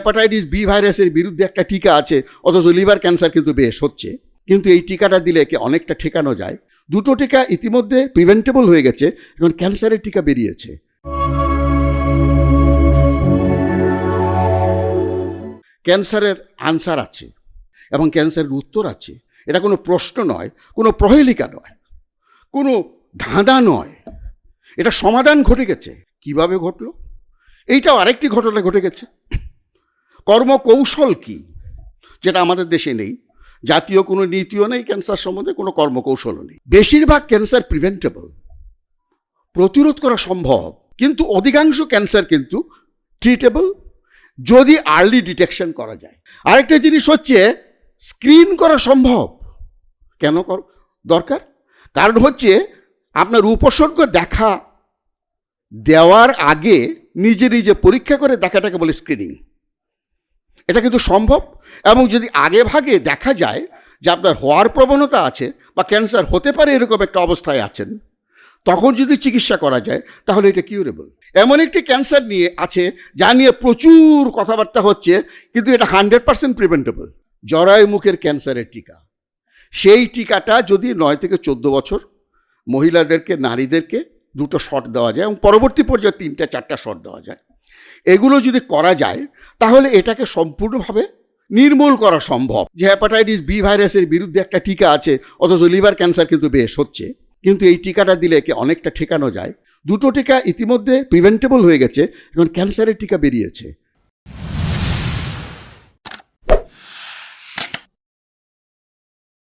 Hepatitis B ভাইরাসের বিরুদ্ধে একটা টিকা আছে, অথচ লিভার ক্যান্সার কিন্তু বেশ হচ্ছে। কিন্তু এই টিকাটা দিলে কি অনেকটা ঠেকানো যায়? দুটো টিকা ইতিমধ্যে প্রিভেন্টেবল হয়ে গেছে, এখন ক্যান্সারের টিকা বেরিয়েছে। ক্যান্সারের আনসার আছে এবং ক্যান্সারের উত্তর আছে। এটা কোনো প্রশ্ন নয়, কোনো প্রহেলিকা নয়, কোনো ধাঁধা নয়। এটা সমাধান ঘটে গেছে। কীভাবে ঘটলো? এইটাও আরেকটি ঘটনা ঘটে গেছে। কর্মকৌশল কি? যেটা আমাদের দেশে নেই। জাতীয় কোনো নীতিও নেই, ক্যান্সার সম্বন্ধে কোনো কর্মকৌশলও নেই। বেশিরভাগ ক্যান্সার প্রিভেন্টেবল। প্রতিরোধ করা সম্ভব, কিন্তু অধিকাংশ ক্যান্সার কিন্তু ট্রিটেবল, যদি আর্লি ডিটেকশন করা যায়। আরেকটা জিনিস হচ্ছে, স্ক্রিন করা সম্ভব। কেন কর, দরকার? কারণ হচ্ছে, আপনার উপসর্গ দেখা দেওয়ার আগে নিজে নিজে পরীক্ষা করে দেখাটাকে বলে স্ক্রিনিং এটা কিন্তু সম্ভব। এবং যদি আগে ভাগে দেখা যায় যে আপনার হওয়ার প্রবণতা আছে বা ক্যান্সার হতে পারে এরকম একটা অবস্থায় আছেন, তখন যদি চিকিৎসা করা যায়, তাহলে এটা কিউরেবল। এমন একটি ক্যান্সার নিয়ে আছে, যা নিয়ে প্রচুর কথাবার্তা হচ্ছে, কিন্তু এটা হান্ড্রেড পার্সেন্ট প্রিভেন্টেবল। জরায়ু মুখের ক্যান্সারের টিকা। সেই টিকাটা যদি নয় থেকে চোদ্দ বছর, মহিলাদেরকে, নারীদেরকে দুটো শট দেওয়া যায় এবং পরবর্তী পর্যায়ে তিনটা, চারটা শট দেওয়া যায়। এগুলো যদি করা যায়, তাহলে এটাকে সম্পূর্ণভাবে নির্মূল করা সম্ভব। যে হ্যাপাটাইটিস বি ভাইরাসের বিরুদ্ধে একটা টিকা আছে, অথচ লিভার ক্যান্সার কিন্তু বেশ হচ্ছে। কিন্তু এই টিকাটা দিলে কি অনেকটা ঠেকানো যায়। দুটো টিকা ইতিমধ্যে প্রিভেন্টেবল হয়ে গেছে, এখন ক্যান্সারের টিকা বেরিয়েছে।